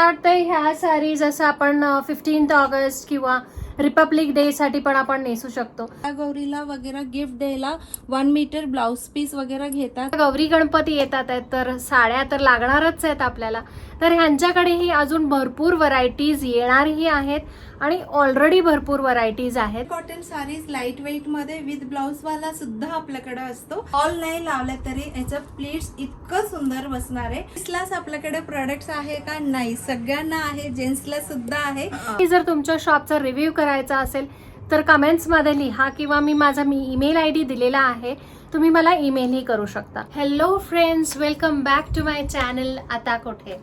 मला वाटतं ह्या साडी जसं आपण फिफ्टीन्थ ऑगस्ट किंवा रिपब्लिक डे साठी पण आपण नेसू शकतो. त्या गौरीला वगैरे गिफ्ट द्यायला वन मीटर ब्लाउज पीस वगैरे घेतात. गौरी गणपती येतात आहेत तर साड्या तर लागणारच आहेत आपल्याला. तर ह्यांच्याकडेही अजून भरपूर व्हरायटीज येणारही आहेत. आणि ऑलरेडी भरपूर व्हरायटीज आहेत. कॉटन साडीज लाइट वेटमध्ये विथ ब्लाउज वाला सुद्धा आपल्याकडे असतो. ऑल नाही लावले तरी याचं प्लीट्स इतकं सुंदर बसणार आहे. जेंट्सलाच आपल्याकडे प्रोडक्ट्स आहे का? नाही. सगळ्यांना आहे. जेंट्सला सुद्धा आहे. की जर तुमच्या शॉपचा रिव्ह्यू करायचा असेल तर कमेंट्समध्ये लिहा किंवा मी माझा मी ईमेल आय डी दिलेला आहे. तुम्ही मला ईमेलही करू शकता. Hello friends welcome back to my channel आता कुठे?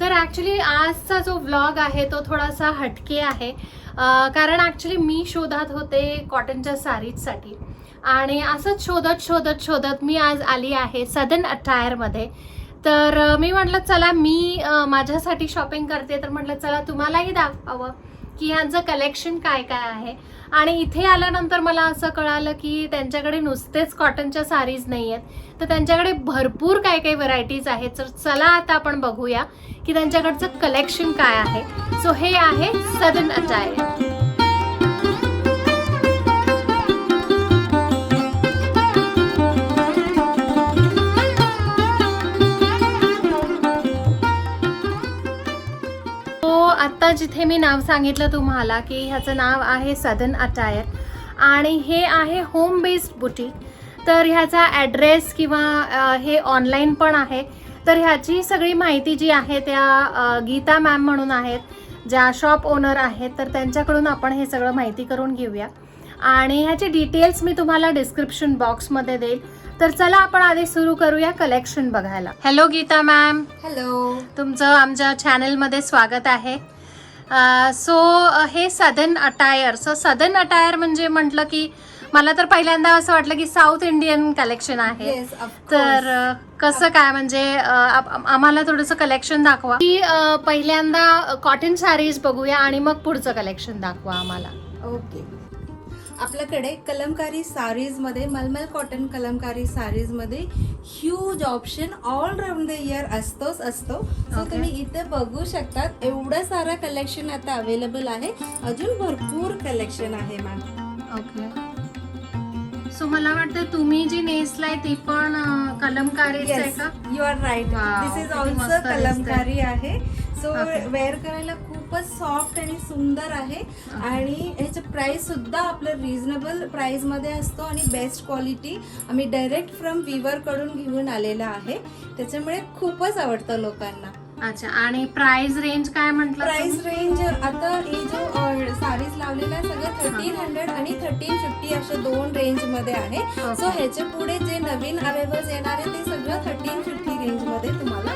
तर ॲक्च्युली आजचा जो व्लॉग आहे तो थोडासा हटके आहे. कारण ॲक्च्युली मी शोधात होते कॉटनच्या साडीजसाठी आणि असंच शोधत शोधत शोधत मी आज आली आहे सदन अटायरमध्ये तर मी म्हटलं चला मी माझ्यासाठी शॉपिंग करते. तर म्हटलं चला तुम्हालाही दाखवावं. की ह्यांचं कलेक्शन काय काय आहे? आणि इथे आल्यानंतर मला असं कळालं की त्यांच्याकडे नुसतेच कॉटनच्या सारीज नाही आहेत तर त्यांच्याकडे भरपूर काय काय व्हरायटीज आहेत. तर चला आता आपण बघूया की त्यांच्याकडचं कलेक्शन काय आहे. सो हे आहे सदन अटायर. आत्ता जिथे मी नाव सांगितलं तुम्हाला की ह्याचं नाव आहे सदन अटायर. आणि हे आहे होम बेस्ड बुटीक तर ह्याचा ॲड्रेस किंवा हे ऑनलाईन पण आहे. तर ह्याची सगळी माहिती जी आहे त्या गीता मॅम म्हणून आहेत ज्या शॉप ओनर आहेत तर त्यांच्याकडून आपण हे सगळं माहिती करून घेऊया. आणि ह्याचे डिटेल्स मी तुम्हाला डिस्क्रिप्शन बॉक्समध्ये देईल. तर चला आपण आधी सुरू करूया कलेक्शन बघायला. हॅलो गीता मॅम हॅलो तुमचं आमच्या चॅनलमध्ये स्वागत आहे. सो हे Sadan attire so Sadan attire म्हणजे म्हटलं की मला तर पहिल्यांदा असं वाटलं की साऊथ इंडियन कलेक्शन आहे. येस तर कसं काय म्हणजे आम्हाला थोडंसं कलेक्शन दाखवा. की पहिल्यांदा कॉटन साडीज बघूया आणि मग पुढचं कलेक्शन दाखवा आम्हाला. ओके आपल्याकडे कलमकारी साडीजमध्ये मलमल cotton Kalamkari साडीजमध्ये huge option all round the year असतोच असतो. सो. तुम्ही इथे बघू शकतात एवढं सारं कलेक्शन आता अवेलेबल आहे. अजून भरपूर कलेक्शन आहे मॅम. ओके सो मला वाटतं तुम्ही जी नेसलाय ती पण अ, कलमकारीच आहे का? You are right this is also. Kalamkari आहे. सो. वेअर करायला खूपच सॉफ्ट आणि सुंदर आहे. आणि ह्याचं प्राइस सुद्धा आपलं रिझनेबल प्राइसमध्ये असतो आणि बेस्ट क्वालिटी आम्ही डायरेक्ट फ्रॉम विवर कडून घेऊन आलेला आहे. त्याच्यामुळे खूपच आवडतं लोकांना. अच्छा आणि प्राइस रेंज काय म्हटलं प्राइस रेंज आता हे जो साडीज लावलेला आहे सगळं थर्टीन हंड्रेड आणि थर्टीन फिफ्टी अशा दोन रेंजमध्ये आहे. सो ह्याच्या पुढे जे नवीन अरेबल्स येणार आहे ते सगळं थर्टीन फिफ्टी रेंजमध्ये तुम्हाला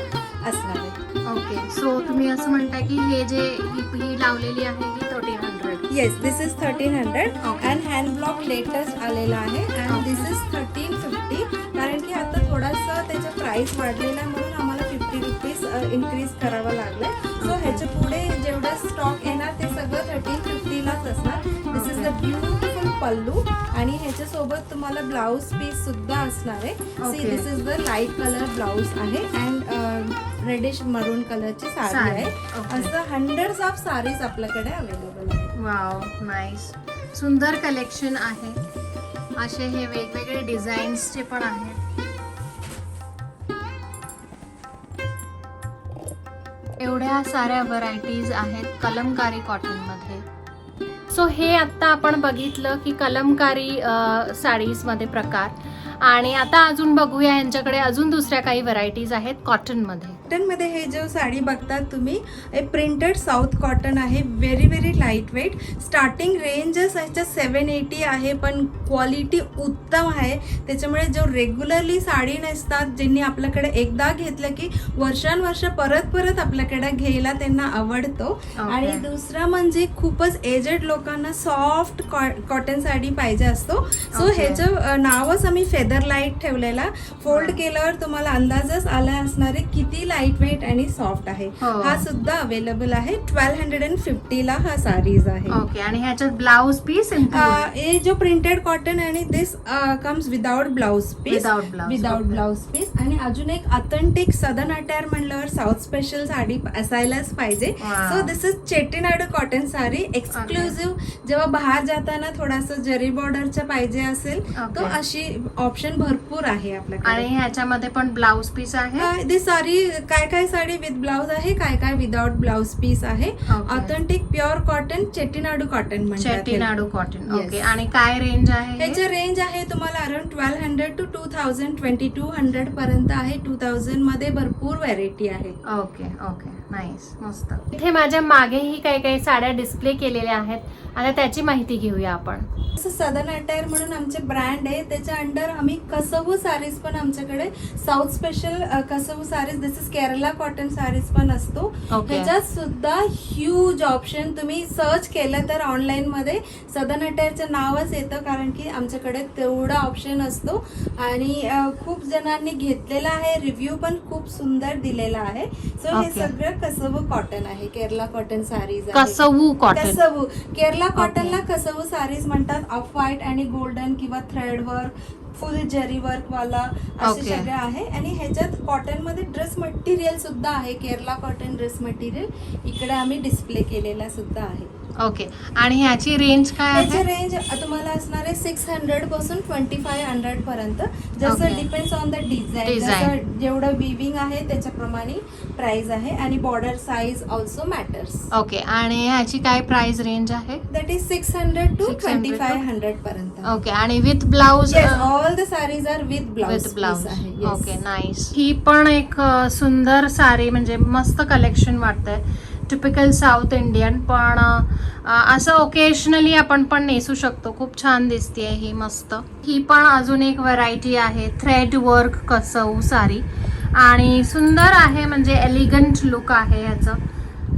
असणार आहे. ओके. सो तुम्ही असं म्हणताय की हे जे ही लावलेली आहे ही thirteen hundred yes this is thirteen hundred. And hand block latest आलेला आहे. And this is thirteen fifty कारण की आता थोडासा त्याचा प्राइस वाढलेला आहे म्हणून आम्हाला फिफ्टी रुपीज इन्क्रीज करावं लागलं सो ह्याच्या पुढे जेवढं स्टॉक येणार ते सगळं थर्टीन फिफ्टीलाच असणार. This is the beautiful pallu आणि ह्याच्यासोबत तुम्हाला ब्लाऊज पीस सुद्धा असणार आहे. See. This is the light colour blouse आहे. अँड रेडिश मरून कलरची साडी साडी. आहे. असं हंड्रेड्स ऑफ साडीज आपल्याकडे अवेलेबल आहे. वाव नाईस सुंदर कलेक्शन आहे. असे हे वेगवेगळे डिझाईन्सचे पण आहेत. एवढ्या साऱ्या व्हरायटीज आहेत कलमकारी कॉटनमध्ये सो हे आत्ता आपण बघितलं की कलमकारी साडीजमध्ये प्रकार. आणि आता अजून बघूया यांच्याकडे अजून दुसऱ्या काही व्हरायटीज आहेत कॉटनमध्ये कॉटनमध्ये हे जो साडी बघतात तुम्ही हे प्रिंटेड साऊथ कॉटन आहे very very light weight starting रेंजच ह्याच्या सेवन एटी आहे पण क्वालिटी उत्तम आहे. त्याच्यामुळे जो रेग्युलरली साडी नेसतात ज्यांनी आपल्याकडे एकदा घेतलं की वर्षानुवर्ष परत परत आपल्याकडे घ्यायला त्यांना आवडतो. आणि दुसरं म्हणजे खूपच एजेड लोकांना सॉफ्ट कॉटन साडी पाहिजे असतो. सो. ह्याचं नावच आम्ही फेदर लाइट ठेवलेला. फोल्ड केल्यावर तुम्हाला अंदाजच आला असणार किती लाइट लाइट वेट आणि सॉफ्ट आहे. हो. हा सुद्धा अवेलेबल आहे. ट्वेल्व हंड्रेड अँड फिफ्टीला हा साडीज आहे. ओके आणि ह्याच्यात ब्लाउज पीस ये जो प्रिंटेड कॉटन आणि this comes without blouse piece without. Blouse piece आणि अजून एक अथेंटिक सदन अटायर म्हणल्यावर साऊथ स्पेशल साडी असायलाच पाहिजे. So this is Chettinad cotton sari. Exclusive जेव्हा बाहेर जाताना थोडासा जरी बॉर्डरच्या पाहिजे असेल तो. अशी ऑप्शन भरपूर आहे आणि आपल्याकडे ह्याच्यामध्ये पण ब्लाउज पीस आहे? ती साडी काय काय साडी विथ ब्लाउज आहे काय काय विदाउट ब्लाउज पीस आहे. Authentic pure cotton Chettinad cotton. Chettinad cotton. Okay आणि काय रेंज आहे? ह्याचे रेंज आहे तुम्हाला around twelve hundred to two thousand twenty two hundred पर्यंत आहे. टू थाउजंडमध्ये भरपूर व्हरायटी आहे. ओके ओके नाईस मस्त. इथे माझ्या मागेही काही काही साड्या डिस्प्ले केलेल्या आहेत. आता त्याची माहिती घेऊया आपण. सदन अटायर म्हणून आमचे ब्रँड आहे. त्याच्या अंडर आम्ही कसबू सारीज पण आमच्याकडे. South special Kasavu saris this is Kerala cotton saris पण असतो. ओके ह्याच्यात सुद्धा ह्यूज ऑप्शन तुम्ही सर्च केलं तर ऑनलाईन मध्ये सदन अटायरचं नावच येतं कारण की आमच्याकडे तेवढा ऑप्शन असतो. आणि खूप जणांनी घेतलेला आहे रिव्ह्यू पण खूप सुंदर दिलेला आहे. सो हे. सगळं कसबू कॉटन आहे. केरला कॉटन सारीज कसवू कॉटन कसबू केरला कॉटनला कसबू सारीज म्हणतात ऑफ व्हाईट आणि गोल्डन किंवा thread work full zari work वाला असे Okay. सगळे आहे. आणि ह्याच्यात कॉटनमध्ये ड्रेस मटेरियल सुद्धा आहे. केरला कॉटन ड्रेस मटेरियल इकडे आम्ही डिस्प्ले केलेला सुद्धा आहे. ओके आणि ह्याची रेंज काय त्याचे आहे? रेंज तुम्हाला असणार आहे सिक्स हंड्रेडपासून ट्वेंटी फाय हंड्रेड पर्यंत. जसं Okay. Depends on the design Design. जसं जेवढं विविंग आहे त्याच्याप्रमाणे प्राइस आहे. आणि border size also matters okay आणि ह्याची काय प्राइस रेंज आहे? That is six hundred to 600 twenty five to- hundred पर्यंत. ओके आणि with blouse yes all the saris are with blouse with blouse आहे. ओके नाईस ही पण एक अ, सुंदर साडी म्हणजे मस्त कलेक्शन वाटतंय. टिपिकल साऊथ इंडियन पण असं ओकेशनली आपण पण नेसू शकतो. खूप छान दिसते ही मस्त. ही पण अजून एक व्हरायटी आहे थ्रेड वर्क कसऊ सारी. आणि सुंदर आहे म्हणजे एलिगंट लुक आहे ह्याचं.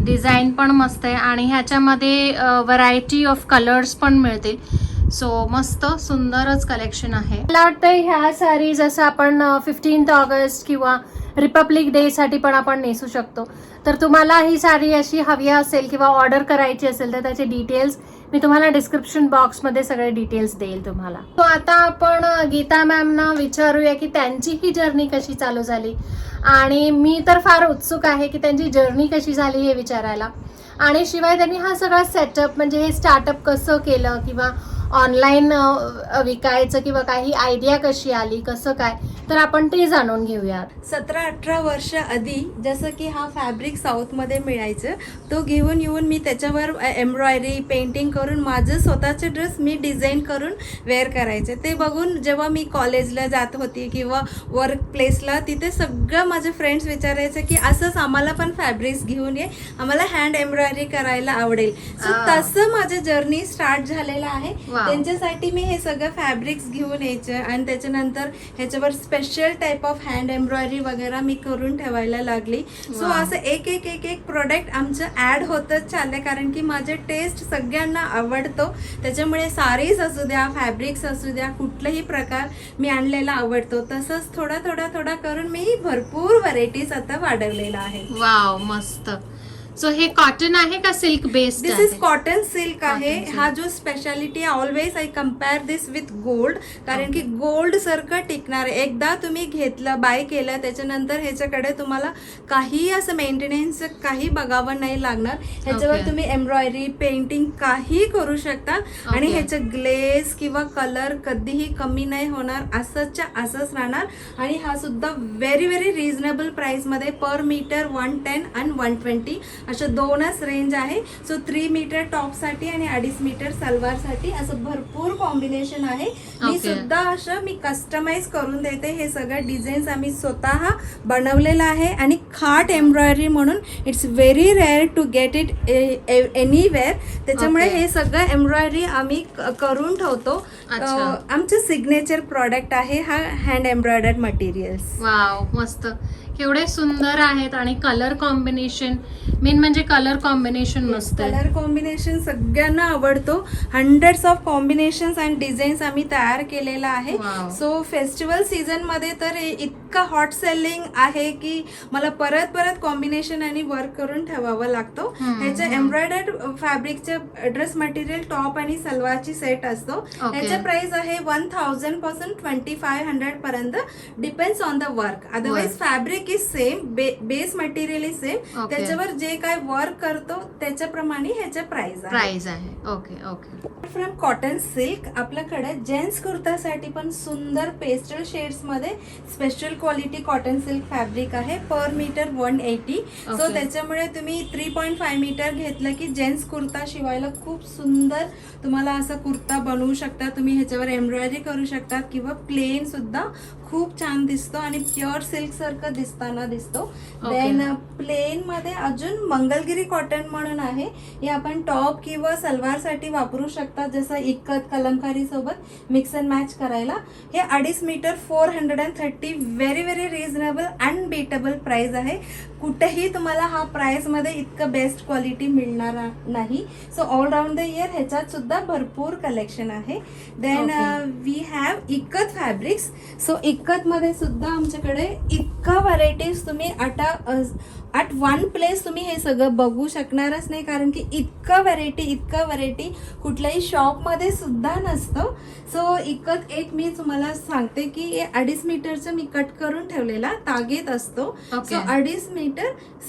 डिझाईन पण मस्त आहे आणि ह्याच्यामध्ये व्हरायटी ऑफ कलर्स पण मिळतील. सो मस्त सुंदरच कलेक्शन आहे. मला वाटतं ह्या सारी जसं आपण फिफ्टीन्थ ऑगस्ट किंवा रिपब्लिक डे साठी पण आपण नेसू शकतो. तर तुम्हाला ही साडी अशी हवी असेल किंवा ऑर्डर करायची असेल तर त्याचे डिटेल्स मी तुम्हाला डिस्क्रिप्शन बॉक्समध्ये सगळे डिटेल्स देईल तुम्हाला. तो आता आपण गीता मॅमना विचारूया की त्यांची ही जर्नी कशी चालू झाली? आणि मी तर फार उत्सुक आहे की त्यांची जर्नी कशी झाली हे विचारायला. आणि शिवाय त्यांनी हा सगळा सेटअप म्हणजे हे स्टार्टअप कसं केलं किंवा ऑनलाईन विकायचं किंवा काही आयडिया कशी आली कसं काय तर आपण ते जाणून घेऊयात सतरा अठरा वर्ष आधी जसं की हा फॅब्रिक साऊथमध्ये मिळायचं तो घेऊन येऊन मी त्याच्यावर एम्ब्रॉयडरी पेंटिंग करून माझं स्वतःचे ड्रेस मी डिझाईन करून वेअर करायचे ते बघून जेव्हा मी कॉलेजला जात होती किंवा वर्क प्लेसला तिथे सगळं माझे फ्रेंड्स विचारायचे की असंच आम्हाला पण फॅब्रिक्स घेऊन ये आम्हाला हँड एम्ब्रॉयडरी करायला आवडेल सो. तसं माझं जर्नी स्टार्ट झालेलं आहे. त्यांच्यासाठी मी हे सगळं फॅब्रिक्स घेऊन यायचं आणि त्याच्यानंतर ह्याच्यावर special type of hand embroidery वगैरे मी करून ठेवायला लागली. सो. असं एक एक एक एक प्रोडक्ट आमचं ॲड होतच चाललंय कारण की माझे टेस्ट सगळ्यांना आवडतो. त्याच्यामुळे सारीज असू द्या फॅब्रिक्स असू द्या कुठलाही प्रकार मी आणलेला आवडतो. तसंच थोडा थोडा थोडा करून मी भरपूर व्हरायटीज आता वाढवलेला आहे. वाव मस्त. सो हे कॉटन आहे का silk based this is cotton silk आहे. हा जो speciality always I compare this with gold कारण की गोल्ड सारखं टिकणार आहे. एकदा तुम्ही घेतलं बाय केलं त्याच्यानंतर ह्याच्याकडे तुम्हाला काही असं मेंटेनन्स काही बघावं नाही लागणार ह्याच्यावर. तुम्ही एम्ब्रॉयडरी पेंटिंग काही करू शकता आणि. ह्याचं ग्लेज किंवा कलर कधीही कमी नाही होणार असंच्या असंच राहणार आणि हा सुद्धा व्हेरी व्हेरी रिझनेबल प्राइसमध्ये पर मीटर वन टेन आणि वन ट्वेंटी अशा दोनच रेंज आहे. सो थ्री मीटर टॉपसाठी आणि अडीच मीटर सलवारसाठी असं भरपूर कॉम्बिनेशन आहे. मी. सुद्धा असं मी कस्टमाइज करून देते. हे सगळं डिझाईन्स आम्ही स्वतः बनवलेलं आहे. आणि खाट एम्ब्रॉयडरी म्हणून it's very rare to get it anywhere त्याच्यामुळे. हे सगळं एम्ब्रॉयडरी आम्ही करून ठेवतो. आमचं सिग्नेचर प्रॉडक्ट आहे हा हँड एम्ब्रॉयडर्ड मटेरियल्स वाव मस्त. केवढे सुंदर आहेत आणि कलर कॉम्बिनेशन मेन म्हणजे कलर कॉम्बिनेशन मस्त कलर कॉम्बिनेशन सगळ्यांना आवडतो. Hundreds of combination and designs आम्ही तयार केलेला आहे. सो फेस्टिवल सीझनमध्ये तर इतकं हॉट सेलिंग आहे की मला परत परत कॉम्बिनेशन आणि वर्क करून ठेवावं लागतो ह्याच्या. एम्ब्रॉयडर्ड फॅब्रिकचे ड्रेस मटेरियल टॉप आणि सलवारची सेट असतो. ह्याच्या प्राइस आहे वन थाउजंडपासून ट्वेंटी फाय हंड्रेड पर्यंत depends on the work otherwise. Fabric is same base material is same. त्याच्यावर जे काय वर्क करतो त्याच्याप्रमाणे ह्याचे प्राइस आहे प्राइस आहे okay okay from cotton silk आपल्याकडे जेंट्स कुर्तासाठी पण सुंदर pastel शेड्समध्ये special quality cotton silk fabric आहे per metre one eighty so. त्याच्यामुळे तुम्ही थ्री पॉईंट फाय मीटर घेतलं की जेंट्स कुर्ता शिवायला खूप सुंदर तुम्हाला असा कुर्ता बनवू शकता. तुम्ही ह्याच्यावर एम्ब्रॉयडरी करू शकता किंवा प्लेन सुद्धा खूप छान दिसतो आणि प्युअर सिल्क सारखं दिसताना दिसतो. देन प्लेन मध्ये अजून मंगलगिरी कॉटन म्हणून आहे. हे आपण टॉप किंवा सलवारसाठी वापरू शकता जसं इक्कत कलमकारी सोबत मिक्स अँड मॅच करायला. हे अडीच metre four hundred and thirty very very reasonable unbeatable price आहे. कुठेही तुम्हाला हा प्राइसमध्ये इतकं बेस्ट क्वालिटी मिळणार नाही. सो ऑलराऊंड द इयर ह्याच्यात सुद्धा भरपूर कलेक्शन आहे. Then. We have ikat fabrics so ikat मध्ये सुद्धा आमच्याकडे इतका व्हरायटीज तुम्ही आता ॲट वन प्लेस तुम्ही हे सगळं बघू शकणारच नाही. कारण की इतकं व्हरायटी इतकं व्हरायटी कुठल्याही शॉपमध्ये सुद्धा नसतं. सो इकत एक मी तुम्हाला सांगते की अडीच मीटरचं मी कट करून ठेवलेला तागेत असतो. सो अडीच मीटर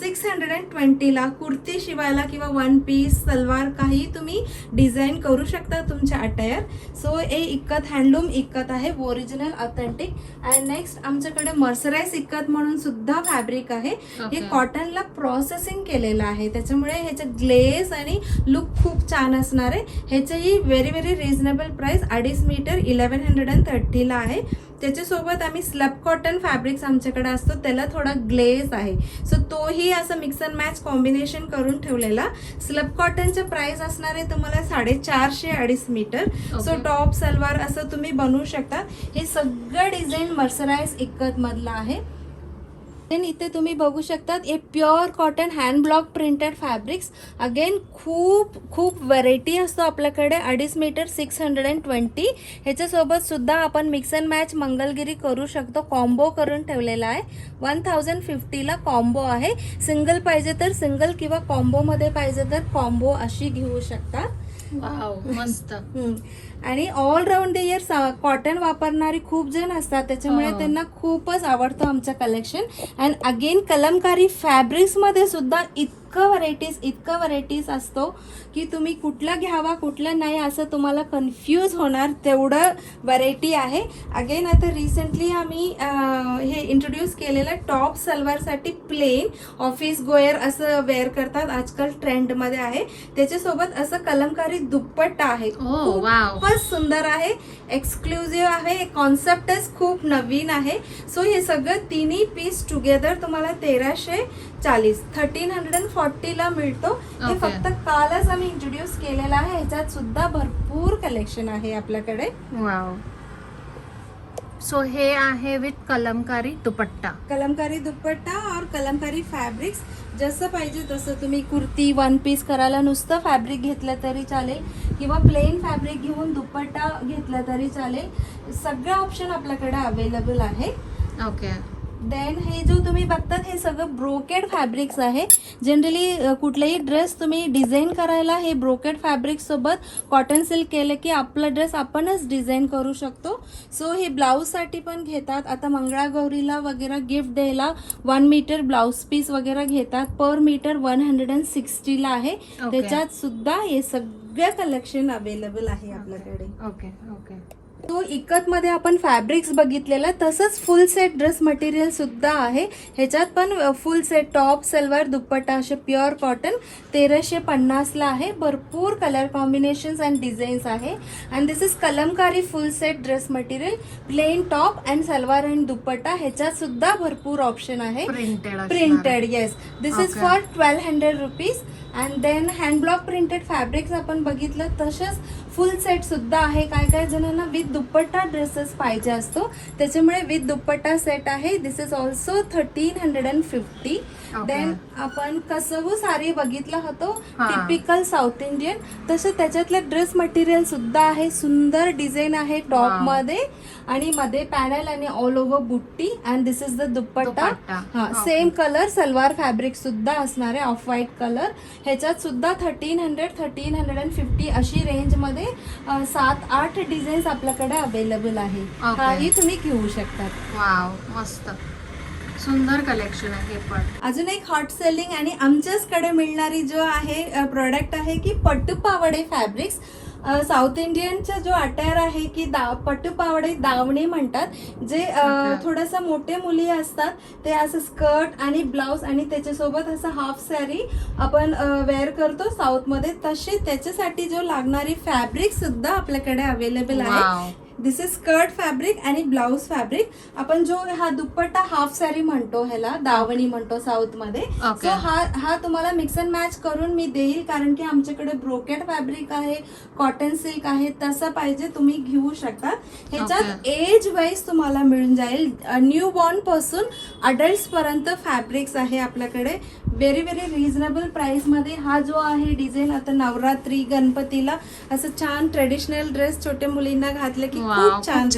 सिक्स हंड्रेड अँड ट्वेंटीला कुर्ती शिवायला किंवा वन पीस सलवार काही तुम्ही डिझाईन करू शकता तुमच्या अटायर सो हे इक्कत हँडलूम इक्कत आहे ओरिजिनल ऑथेंटिक अँड नेक्स्ट आमच्याकडे मर्सराईज इक्कत म्हणून सुद्धा फॅब्रिक आहे. हे. कॉटनला प्रोसेसिंग केलेलं आहे. त्याच्यामुळे ह्याचं ग्लेस आणि लुक खूप छान असणार आहे. ह्याचंही व्हेरी व्हेरी रिझनेबल प्राइस अडीच मीटर इलेवन हंड्रेड अँड थर्टीला आहे. त्याच्यासोबत आम्ही स्लब कॉटन फॅब्रिक्स आमच्याकडे असतो त्याला थोडा ग्लेस आहे. सो तोही असं मिक्स अँड मॅच कॉम्बिनेशन करून ठेवलेला. स्लब कॉटनचं प्राइस असणार आहे तुम्हाला साडेचारशे अडीच मीटर सो. टॉप सलवार असं तुम्ही बनवू शकता. हे सगळं डिझाईन मर्सराईज इक्कत मधलं आहे. कॉटन इथे तुम्ही बघू शकतात हे pure cotton hand block printed fabrics again खूप खूप व्हरायटी असतो आपल्याकडे अडीच metre six hundred and twenty ह्याच्यासोबत सुद्धा आपण मिक्स अँड मॅच मंगलगिरी करू शकतो कॉम्बो करून ठेवलेला आहे. वन थाउजंड फिफ्टीला कॉम्बो आहे. सिंगल पाहिजे तर सिंगल किंवा कॉम्बोमध्ये पाहिजे तर कॉम्बो अशी घेऊ शकता. वाव मस्त हम्म. आणि all round the year cotton वापरणारी खूप जण असतात त्याच्यामुळे हो. त्यांना खूपच आवडतं आमचं कलेक्शन अँड अगेन कलमकारी फॅब्रिक्समध्ये सुद्धा इतकं व्हरायटीज इतकं व्हरायटीज असतो की तुम्ही कुठलं घ्यावा कुठलं नाही असं तुम्हाला कन्फ्यूज होणार तेवढं व्हरायटी आहे. अगेन आता रिसेंटली आम्ही हे इंट्रोड्यूस केलेलं टॉप सलवारसाठी प्लेन ऑफिस गोयर असं वेअर करतात. आजकाल ट्रेंडमध्ये आहे. त्याच्यासोबत असं कलमकारी दुप्पट्टा आहे. Oh. खूपच सुंदर आहे. एक्सक्लुझिव्ह आहे. कॉन्सेप्टच खूप नवीन आहे. सो हे सगळं तिन्ही पीस टुगेदर तुम्हाला तेराशे चाळीस थर्टीन हंड्रेड अँड फॉर्टीला मिळतो. हे. फक्त कालच आम्ही इंट्रोड्यूस केलेलं आहे. ह्याच्यात सुद्धा भरपूर कलेक्शन आहे आपल्याकडे. वाव सो हे आहे विथ कलमकारी दुपट्टा. कलमकारी दुपट्टा और कलमकारी फॅब्रिक्स जसं पाहिजे तसं तुम्ही कुर्ती वन पीस करायला नुसतं फॅब्रिक घेतलं तरी चालेल. किंवा प्लेन फॅब्रिक घेऊन दुपट्टा घेतला तरी चालेल. सगळं ऑप्शन आपल्याकडे अवेलेबल आहे. ओके देन हे जो तुम्ही बघतात हे सगळं ब्रोकेड फॅब्रिक्स आहे. जनरली कुठलाही ड्रेस तुम्ही डिझाईन करायला हे ब्रोकेड फॅब्रिक सोबत कॉटन सिल्क केलं की आपला ड्रेस आपणच डिझाईन करू शकतो. सो हे ब्लाऊजसाठी पण घेतात. आता मंगळागौरीला वगैरे गिफ्ट द्यायला वन मीटर ब्लाऊज पीस वगैरे घेतात. Per metre one hundred and सिक्स्टीला आहे. त्याच्यात सुद्धा हे सगळं कलेक्शन अवेलेबल आहे आपल्याकडे. ओके ओके तो इकत मध्ये आपण फॅब्रिक्स बघितलेला तसंच फुल सेट ड्रेस मटेरियल सुद्धा आहे. ह्याच्यात पण full set top salwar dupatta असे प्युअर कॉटन तेराशे पन्नासला आहे. भरपूर कलर कॉम्बिनेशन्स अँड डिझाईन्स आहे. And this is Kalamkari full set dress material plain top and salwar and dupatta ह्याच्यात सुद्धा भरपूर ऑप्शन आहे. Printed yes this is. For twelve hundred rupees and then hand block printed fabrics आपण बघितलं. तसेच फुल set सुद्धा आहे. काय काय जणांना विथ दुपट्टा ड्रेसेस पाहिजे असतो. त्याच्यामुळे विथ दुपट्टा सेट आहे. This is also thirteen hundred and fifty. Then आपण कसबू साडी बघितला होतो. टिपिकल साऊथ इंडियन तसं त्याच्यातलं ड्रेस मटेरियल सुद्धा आहे. सुंदर डिझाईन आहे टॉप. मध्ये. आणि मध्ये पॅनल आणि all over butti. And this is the dupatta. हा. सेम कलर सलवार फॅब्रिक सुद्धा असणार आहे. ऑफ व्हाईट कलर ह्याच्यात सुद्धा thirteen hundred thirteen hundred and fifty अशी रेंज सात आठ डिझाईन्स आपल्याकडे अवेलेबल आहे. Okay. हाही तुम्ही घेऊ शकतात. वाव मस्त. सुंदर कलेक्शन आहे हे पण. अजून एक हॉट सेलिंग आणि आमच्याचकडे मिळणारी जो आहे प्रोडक्ट आहे की पट्टू पावडे फॅब्रिक्स साऊथ इंडियनचा जो अटायर आहे की दा पट्टू पावडे दावणी म्हणतात जे. थोडंसं मोठे मुली असतात ते असं स्कर्ट आणि ब्लाउज आणि त्याच्यासोबत असं हाफ सॅरी आपण वेअर करतो साऊथमध्ये तशी त्याच्यासाठी जो लागणारी फॅब्रिक सुद्धा आपल्याकडे अवेलेबल आहे दिस इज स्कर्ट फॅब्रिक आणि ब्लाऊज फॅब्रिक आपण जो हा दुपट्टा हाफ सॅरी म्हणतो ह्याला दावणी म्हणतो साऊथमध्ये. Okay. सो हा हा तुम्हाला मिक्स अँड मॅच करून मी देईल कारण की आमच्याकडे ब्रोकेड फॅब्रिक आहे कॉटन सिल्क आहे तसं पाहिजे तुम्ही घेऊ शकता. ह्याच्यात एज वाईज तुम्हाला मिळून जाईल. न्यू बॉर्नपासून अडल्ट पर्यंत फॅब्रिक्स आहे आपल्याकडे. व्हेरी व्हेरी रिझनेबल प्राइसमध्ये हा जो आहे डिझाईन आता नवरात्री गणपतीला असं छान ट्रेडिशनल ड्रेस छोट्या मुलींना घातले की खूप छान.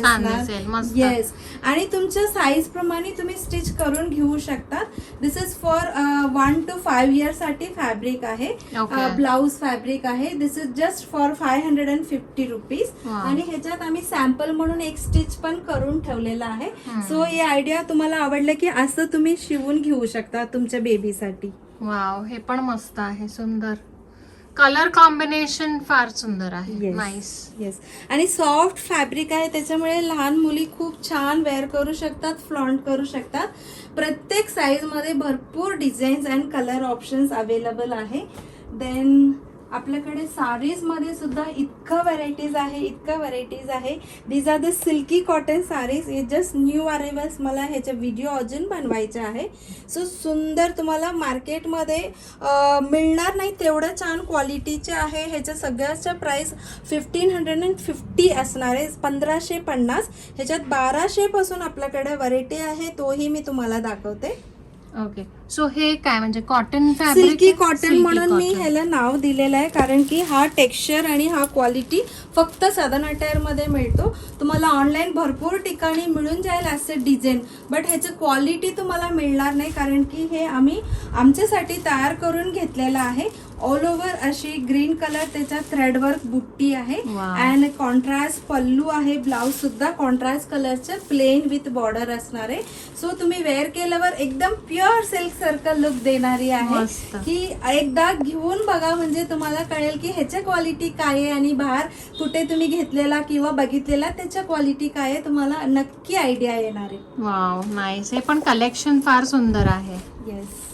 येस आणि तुमच्या साईज प्रमाणे तुम्ही स्टिच करून घेऊ शकता this is for one to five इयरसाठी fabric आहे Okay. ब्लाऊज फॅब्रिक आहे this is just for five hundred and fifty rupees. आणि ह्याच्यात आम्ही सॅम्पल म्हणून एक स्टिच पण करून ठेवलेलं आहे Hmm. सो हे आयडिया तुम्हाला आवडलं की असं तुम्ही शिवून घेऊ शकता तुमच्या बेबीसाठी वाव हे पण मस्त आहे सुंदर. कलर कॉम्बिनेशन फार सुंदर आहे. Yes. नाईस येस आणि सॉफ्ट फॅब्रिक आहे त्याच्यामुळे लहान मुली खूप छान वेअर करू शकतात फ्लॉन्ट करू शकतात. प्रत्येक साईजमध्ये भरपूर designs and colour options available आहे. देन आपल्याकडे साडीजमध्ये सुद्धा इतकं व्हरायटीज आहे इतकं व्हरायटीज आहे. These are the silky cotton saris हे जस्ट न्यू अरेवल्स मला ह्याचे व्हिडिओ अजून बनवायचे आहे. सो सुंदर तुम्हाला मार्केटमध्ये मिळणार नाही तेवढं छान क्वालिटीचे आहे. ह्याच्या सगळ्याच्या price fifteen hundred and fifty असणार आहे. पंधराशे पन्नास. ह्याच्यात बाराशेपासून आपल्याकडे व्हरायटी आहे. तोही मी तुम्हाला दाखवते. ओके सो हे काय म्हणजे कॉटन फॅब्रिक सिल्की कॉटन म्हणून मी ह्याला नाव दिलेलं आहे कारण की हा टेक्स्चर आणि हा क्वालिटी फक्त सदन अटायरमध्ये मिळतो. तुम्हाला ऑनलाईन भरपूर ठिकाणी मिळून जाईल असे डिझाईन बट ह्याचं क्वालिटी तुम्हाला मिळणार नाही कारण की हे आम्ही आमच्यासाठी तयार करून घेतलेलं आहे. ऑल ओव्हर अशी ग्रीन कलर त्याच्यात थ्रेडवर्क बुट्टी आहे. अँड कॉन्ट्रास्ट पल्लू आहे ब्लाऊज सुद्धा कॉन्ट्रास्ट कलरचं प्लेन विथ बॉर्डर असणार आहे. सो तुम्ही वेअर केल्यावर एकदम प्युअर सिल्क सर्कल लुक देणारी आहे. की एकदा घेऊन बघा म्हणजे तुम्हाला कळेल की ह्याच्या क्वालिटी काय आहे आणि बाहेर कुठे तुम्ही घेतलेला किंवा बघितलेला त्याच्या क्वालिटी काय आहे तुम्हाला नक्की आयडिया येणार आहे. वाव नाईस हे पण कलेक्शन फार सुंदर आहे. येस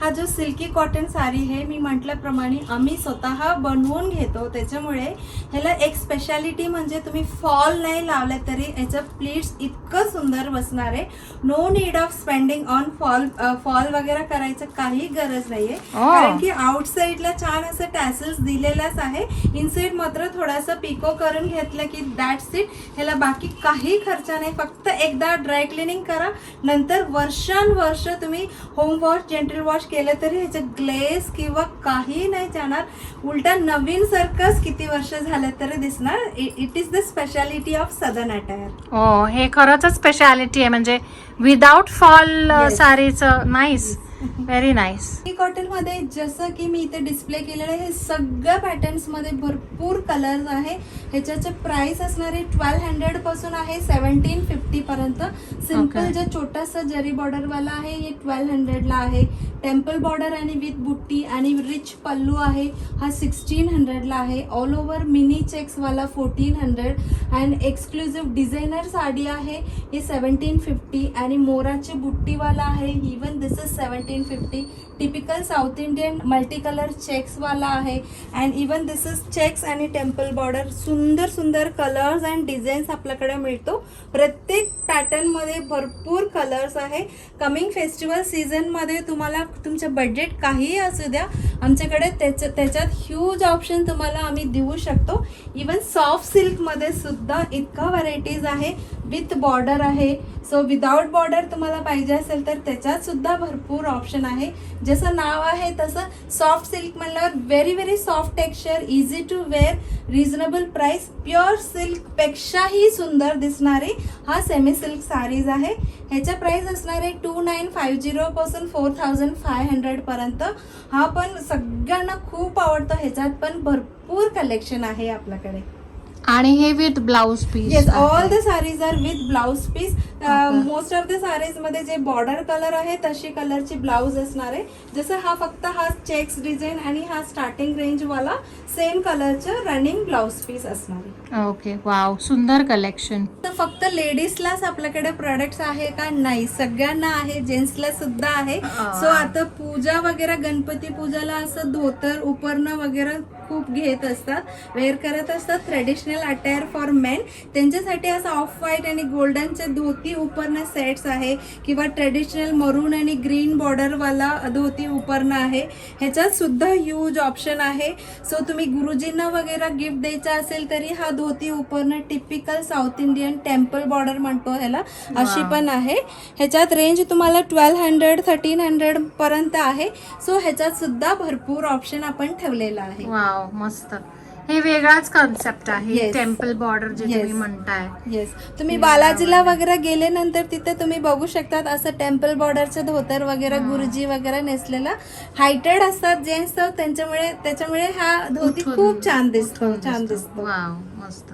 हा जो सिल्की कॉटन साडी आहे मी म्हटल्याप्रमाणे आम्ही स्वतः बनवून घेतो. त्याच्यामुळे ह्याला एक स्पेशालिटी म्हणजे तुम्ही फॉल नाही लावले तरी ह्याचं प्लीट्स इतकं सुंदर बसणार आहे. No need of spending on fall fall वगैरे करायचं काही गरज नाहीये. Oh. कारण की आउटसाईडला छान असं टॅसल्स दिलेलंच आहे. इनसाईड मात्र थोडासा पिको करून घेतलं की दॅट्स इट ह्याला बाकी काही खर्च नाही. फक्त एकदा ड्राय क्लिनिंग करा. नंतर वर्षानुवर्ष तुम्ही होम वॉश जेंटल वॉश केलं तरी ह्याचं ग्लेस किंवा काही नाही जाणार. उलटा नवीन सर्कस किती वर्ष झालं तरी दिसणार. It is the speciality of southern attire हो हे खरंच स्पेशालिटी आहे. म्हणजे विदाउट फॉल. साडीचं नाईस व्हेरी नाईस कॉटनमध्ये जसं की मी इथे डिस्प्ले केलेलं आहे हे सगळ्या पॅटर्न्समध्ये भरपूर कलर्स आहे. ह्याच्याचे प्राइस असणारे ट्वेल्व हंड्रेडपासून आहे सेवन्टीन फिफ्टी पर्यंत. सिंपल. जे छोटासा जरी बॉर्डर वाला आहे हे ट्वेल्व हंड्रेडला आहे. टेम्पल बॉर्डर आणि विथ बुट्टी आणि रिच पल्लू आहे हा सिक्स्टीन हंड्रेडला आहे. ऑल ओव्हर मिनी चेक्स वाला fourteen hundred and exclusive designer sari आहे ही सेवन्टीन फिफ्टी आणि मोराची बुट्टीवाला आहे even this is seventeen fifty typical south Indian multi colour चेक्सवाला आहे. And even this is checks आणि टेम्पल बॉर्डर सुंदर सुंदर कलर्स अँड डिझाईन्स आपल्याकडे मिळतो. प्रत्येक पॅटर्नमध्ये भरपूर कलर्स आहे. कमिंग फेस्टिवल सीझनमध्ये तुम्हाला तुमचं बजेट काहीही असू द्या आमच्याकडे त्याच्या त्याच्यात ह्यूज ऑप्शन तुम्हाला आम्ही देऊ शकतो. इवन सॉफ्ट सिल्कमध्ये सुद्धा इतका व्हरायटीज आहे. विथ बॉर्डर आहे. सो विदाउट बॉर्डर तुम्हाला पाहिजे असेल तर त्याच्यात सुद्धा भरपूर ऑप्शन ऑप्शन आहे. जसं नाव आहे तसं सॉफ्ट सिल्क म्हणल्यावर very very soft texture easy to wear reasonable price pure सिल्कपेक्षाही सुंदर दिसणारी हा सेमी सिल्क सारीज आहे. ह्याच्या प्राईस असणार आहे टू नाईन फाईव्ह झिरोपासून फोर थाउजंड फाय हंड्रेडपर्यंत हा पण सगळ्यांना खूप आवडतो. ह्याच्यात पण भरपूर कलेक्शन आहे आपल्याकडे. आणि हे with blouse piece yes all the saris are with blouse piece. Most of the साडीजमध्ये जे बॉर्डर कलर आहे तशी कलरची ब्लाउज असणार आहे. जसं हा फक्त हा चेक्स डिझाईन आणि हा स्टार्टिंग रेंज वाला सेम कलरचं रनिंग ब्लाउज पीस असणार आहे. ओके वाव सुंदर कलेक्शन तर फक्त लेडीजलाच आपल्याकडे प्रोडक्ट्स आहे का? नाही सगळ्यांना आहे जेंट्सला सुद्धा आहे. सो आता पूजा वगैरे गणपती पूजाला असं धोतर उपरणं वगैरे खूप घेत असतात. वेअर करत असतात ट्रेडिशनल अटायर फॉर मेन त्यांच्यासाठी असं ऑफ व्हाईट आणि गोल्डनचे धोती उपरणं सेट्स आहे. किंवा ट्रेडिशनल मरून आणि ग्रीन बॉर्डरवाला धोती उपरणं आहे. ह्याच्यात सुद्धा ह्यूज ऑप्शन आहे. सो तुम्ही गुरुजींना वगैरे गिफ्ट द्यायचा असेल तरी हा धोती उपरणं typical south Indian temple border म्हणतो ह्याला. अशी. पण आहे. ह्याच्यात रेंज तुम्हाला ट्वेल्व हंड्रेड थर्टीन हंड्रेड पर्यंत आहे. सो ह्याच्यात सुद्धा भरपूर ऑप्शन आपण ठेवलेला आहे. वाव मस्त. हे वेगळाच कॉन्सेप्ट आहे Yes. टेम्पल बॉर्डर जे Yes. तुम्ही म्हणताय येस तुम्ही बालाजीला. वगैरे गेल्यानंतर तिथे तुम्ही बघू शकतात असं टेम्पल बॉर्डरचं धोतर वगैरे. गुरुजी वगैरे नेसलेला हायटेड असतात जेंट्स त्यांच्यामुळे त्याच्यामुळे हा धोती खूप छान दिसतो छान दिसतो. दिसतो वाव मस्त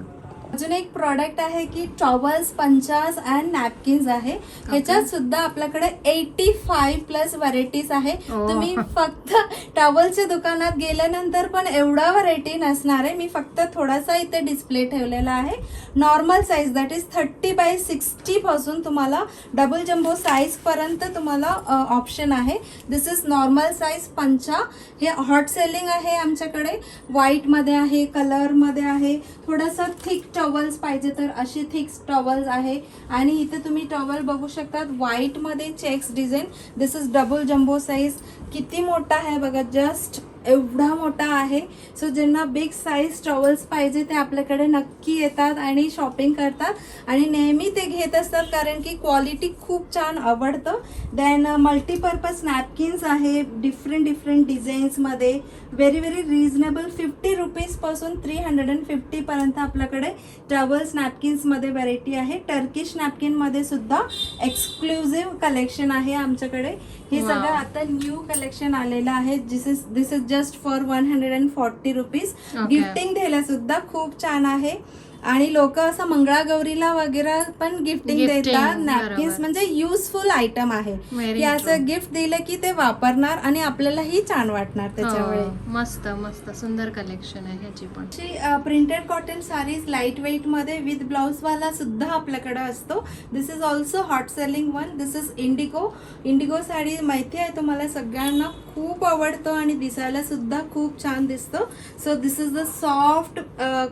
अजून एक प्रॉडक्ट आहे की टॉवल्स पंचास अँड नॅपकिन्स आहे. ह्याच्यात सुद्धा आपल्याकडे एटी फाईव्ह प्लस व्हरायटीज आहे. Oh. तुम्ही फक्त टॉवलच्या दुकानात गेल्यानंतर पण एवढा व्हरायटी नसणार आहे. मी फक्त थोडासा इथे डिस्प्ले ठेवलेला आहे. Normal size that is thirty by sixty पासून तुम्हाला डबल जम्बो साईज पर्यंत तुम्हाला ऑप्शन आहे. दिस इज नॉर्मल साईज पंचा. हे हॉट सेलिंग आहे आमच्याकडे. व्हाईटमध्ये आहे कलरमध्ये आहे. थोडासा थिक टॉवल्स पाहिजे तर असे थिक्स टॉवल्स आहे. आणि इथे तुम्ही टॉवल बघू शकतात व्हाईटमध्ये checks design this is double jumbo size किती मोठा आहे बघा जस्ट एवढा मोठा आहे. सो ज्यांना बिग साईज टॉवल्स पाहिजे ते आपल्याकडे नक्की येतात आणि शॉपिंग करतात. आणि नेहमी ते घेत असतात कारण की क्वालिटी खूप छान आवडतं. देन मल्टीपर्पज नॅपकिन्स आहे. डिफरंट डिफरंट डिझाईन्समध्ये व्हेरी व्हेरी रिझनेबल फिफ्टी रुपीजपासून थ्री हंड्रेड अँड फिफ्टीपर्यंत आपल्याकडे टॉवल्स नॅपकिन्समध्ये व्हरायटी आहे. टर्किश नॅपकिनमध्ये सुद्धा एक्सक्लुझिव्ह कलेक्शन आहे आमच्याकडे. हे. सगळं आता न्यू कलेक्शन आलेलं आहे this is this is just for one hundred and forty rupees. Gifting द्यायला सुद्धा खूप छान आहे आणि लोक असं मंगळागौरीला वगैरे पण गिफ्टिंग देतात. नॅपकिन्स. म्हणजे युजफुल आयटम आहे. की. असं गिफ्ट दिलं की ते वापरणार आणि आपल्यालाही छान वाटणार त्याच्यामुळे. हो, मस्त मस्त. सुंदर कलेक्शन आहे ह्याची पण. प्रिंटेड कॉटन साडीज लाइट वेटमध्ये विथ ब्लाउज वाला सुद्धा आपल्याकडे असतो. This is also hot selling one this is indigo indigo sari माहिती आहे तुम्हाला सगळ्यांना? खूप आवडतो आणि दिसायला सुद्धा खूप छान दिसतो. So this is the soft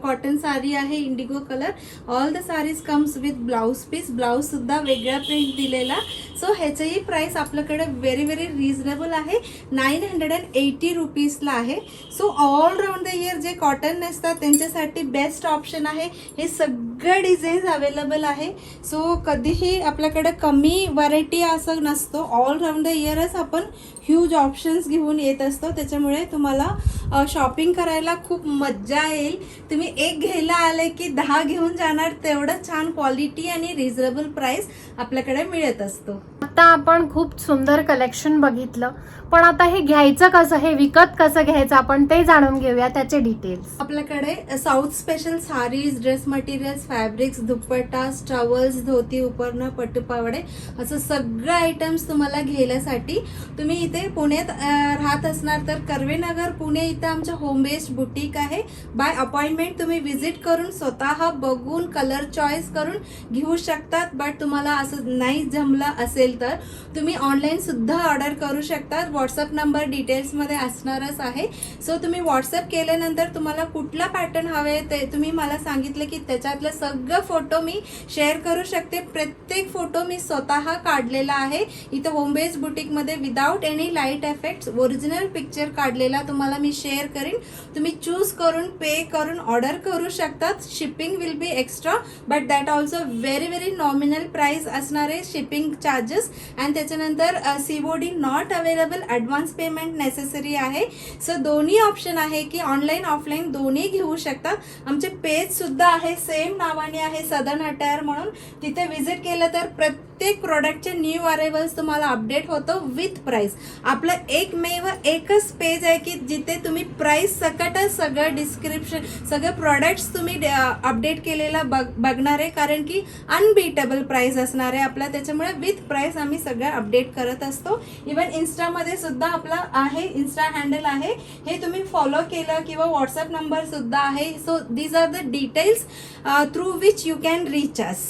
cotton sari आहे indigo colour all the saris comes with blouse piece blouse सुद्धा वेगळा प्रिंट दिलेला. सो ह्याचंही प्राइस आपल्याकडे व्हेरी व्हेरी रिजनेबल आहे. नाईन हंड्रेड अँड एटी रुपीजला आहे. So all round the year जे कॉटन नसतात त्यांच्यासाठी बेस्ट ऑप्शन आहे. हे सगळं डिझाईन्स अवेलेबल आहे. सो कधीही आपल्याकडे कमी व्हरायटी असं नसतो. ऑल राऊंड द इयरच आपण ह्यूज ऑप्शन ऑप्शन्स घेऊन येत असतो. त्याच्यामुळे तुम्हाला शॉपिंग करायला खूप मज्जा येईल. तुम्ही एक घ्यायला आले की दहा घेऊन जाणार तेवढं छान क्वालिटी आणि रिझनेबल प्राईस आपल्याकडे मिळत असतो. आता आपण खूप सुंदर कलेक्शन बघितलं. पण आता हे घ्यायचं कसं हे विकत कसं घ्यायचं आपण ते जाणून घेऊया त्याचे डिटेल्स आपल्याकडे south special saris dress materials fabrics dupatta stoles dhoti उपरणं पट्टूपावडे असं सगळं आयटम्स तुम्हाला घ्यायलासाठी तुम्ही इथे पुण्यात राहत असणार तर कर्वेनगर पुणे इथं आमच्या होम बेस्ड बुटीक आहे. बाय अपॉइंटमेंट तुम्ही व्हिजिट करून स्वतः बघून कलर चॉईस करून घेऊ शकतात. बट तुम्हाला असं नाही जमलं असेल तर तर तुम्ही ऑनलाईनसुद्धा ऑर्डर करू शकता. व्हॉट्सअप नंबर डिटेल्समध्ये असणारच आहे. सो तुम्ही व्हॉट्सअप केल्यानंतर तुम्हाला कुठला पॅटर्न हवे ते तुम्ही मला सांगितलं की त्याच्यातलं सगळं फोटो मी शेअर करू शकते. प्रत्येक फोटो मी स्वतः काढलेला आहे. इथं home based बुटीकमध्ये without any light effects original picture काढलेला तुम्हाला मी शेअर करीन. तुम्ही चूज करून पे करून ऑर्डर करू शकतात shipping will be extra but that also very very nominal price असणारे शिपिंग चार्जेस आणि त्याच्यानंतर C O D not available advance payment necessary आहे. सो दोन्ही ऑप्शन आहे की ऑनलाईन ऑफलाईन दोन्ही घेऊ शकता. आमचे पेज सुद्धा आहे सेम नावाने आहे सदन अटायर म्हणून. तिथे व्हिजिट केलं तर प्रत्येक प्रत्येक प्रोडक्टचे न्यू अरायवल्स तुम्हाला अपडेट होतं विथ प्राईस आपलं एकमेव एकच पेज आहे की जिथे तुम्ही प्राईस सकटच सगळं डिस्क्रिप्शन सगळे प्रॉडक्ट्स तुम्ही अपडेट केलेला बघ बघणार. आहे कारण की अनबीटेबल प्राईस असणार आहे आपला. त्याच्यामुळे विथ प्राईस आम्ही सगळं अपडेट करत असतो. इवन इन्स्टामध्ये सुद्धा आपला आहे इन्स्टा हँडल आहे. हे तुम्ही फॉलो केलं किंवा व्हॉट्सअप नंबरसुद्धा आहे. So these are the details through which you can reach us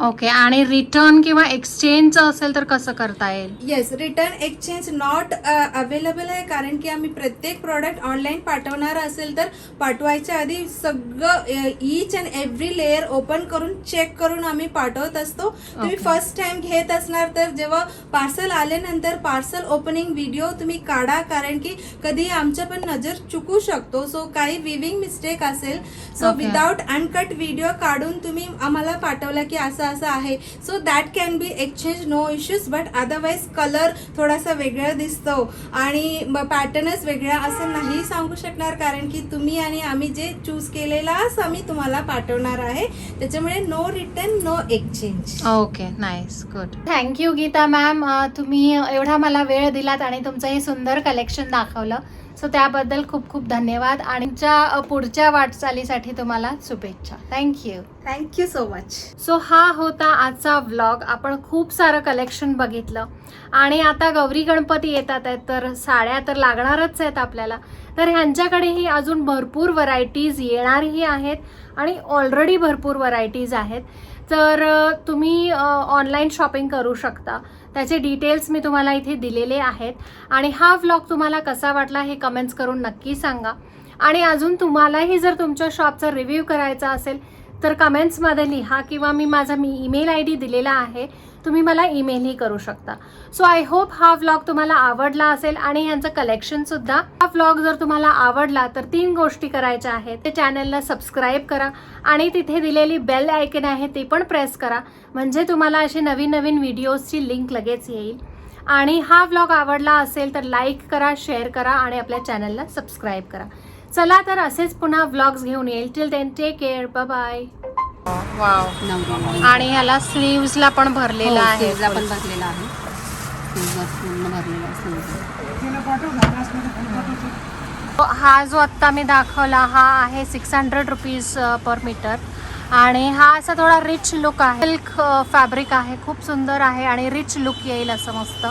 okay आणि रिटर्न किंवा एक्सचेंज असेल तर कसं करता येईल? Yes return exchange not available आहे. कारण की आम्ही प्रत्येक प्रॉडक्ट ऑनलाईन पाठवणार असेल तर पाठवायच्या आधी सगळं each and every layer open करून चेक करून आम्ही पाठवत असतो. तुम्ही. फर्स्ट टाइम घेत असणार तर जेव्हा पार्सल आल्यानंतर पार्सल ओपनिंग व्हिडिओ तुम्ही काढा. कारण की कधी आमच्या पण नजर चुकू शकतो. सो काही विविंग मिस्टेक असेल. सो. विदाउट अनकट व्हिडिओ काढून तुम्ही आम्हाला पाठवला की असं असं आहे. So that can be exchange no issues but otherwise colour थोडासा वेगळा दिसतो. आणि पॅटर्नच वेगळा असं नाही सांगू शकणार कारण की तुम्ही आणि आम्ही जे चूज केलेलाच आम्ही तुम्हाला पाठवणार आहे. त्याच्यामुळे no return no exchange okay nice good thank you Geeta ma'am तुम्ही एवढा मला वेळ दिलात आणि तुमचं हे सुंदर कलेक्शन दाखवलं. सो त्याबद्दल खूप खूप धन्यवाद आणि तुमच्या पुढच्या वाटचालीसाठी तुम्हाला शुभेच्छा. Thank you thank you so much so हा होता आजचा व्लॉग आपण खूप सारं कलेक्शन बघितलं. आणि आता गौरी गणपती येतात आहेत तर साड्या तर लागणारच आहेत आपल्याला. तर ह्यांच्याकडेही अजून भरपूर व्हरायटीज येणारही आहेत आणि ऑलरेडी भरपूर व्हरायटीज आहेत. तर तुम्ही ऑनलाईन शॉपिंग करू शकता. त्याचे डिटेल्स मी तुम्हाला इथे दिलेले आहेत. आणि हा व्लॉग तुम्हाला कसा वाटला हे कमेंट्स करून नक्की सांगा. आणि अजून तुम्हालाही जर तुमच्या शॉपचा रिव्ह्यू करायचा असेल तर कमेंट्समध्ये लिहा किंवा मी माझा मी ईमेल आय डी दिलेला आहे तुम्ही मला ईमेलही करू शकता. सो आय होप हा व्लॉग तुम्हाला आवडला असेल आणि ह्यांचं कलेक्शन सुद्धा. हा व्लॉग जर तुम्हाला आवडला तर तीन गोष्टी करायच्या आहेत. ते चॅनलला सबस्क्राईब करा आणि तिथे दिलेली बेल आयकन आहे ते पण प्रेस करा. म्हणजे तुम्हाला असे नवीन नवीन व्हिडिओजची लिंक लगेच येईल. आणि हा व्लॉग आवडला असेल तर लाईक करा शेअर करा आणि आपल्या चॅनलला सबस्क्राईब करा. चला तर असेच पुन्हा व्लॉग्स घेऊन येईल. Till then take care bye wow नवरी आणि ह्याला स्लीव्सला पण भरलेला आहे. स्लीव्हजला पण भरलेला आहे. स्लीव्हजला आहे स्लीव्हजला. हा जो आत्ता मी दाखवला हा आहे six hundred rupees per metre आणि हा असा थोडा रिच लुक आहे. सिल्क फॅब्रिक आहे. खूप सुंदर आहे आणि रिच लुक येईल असं मस्त.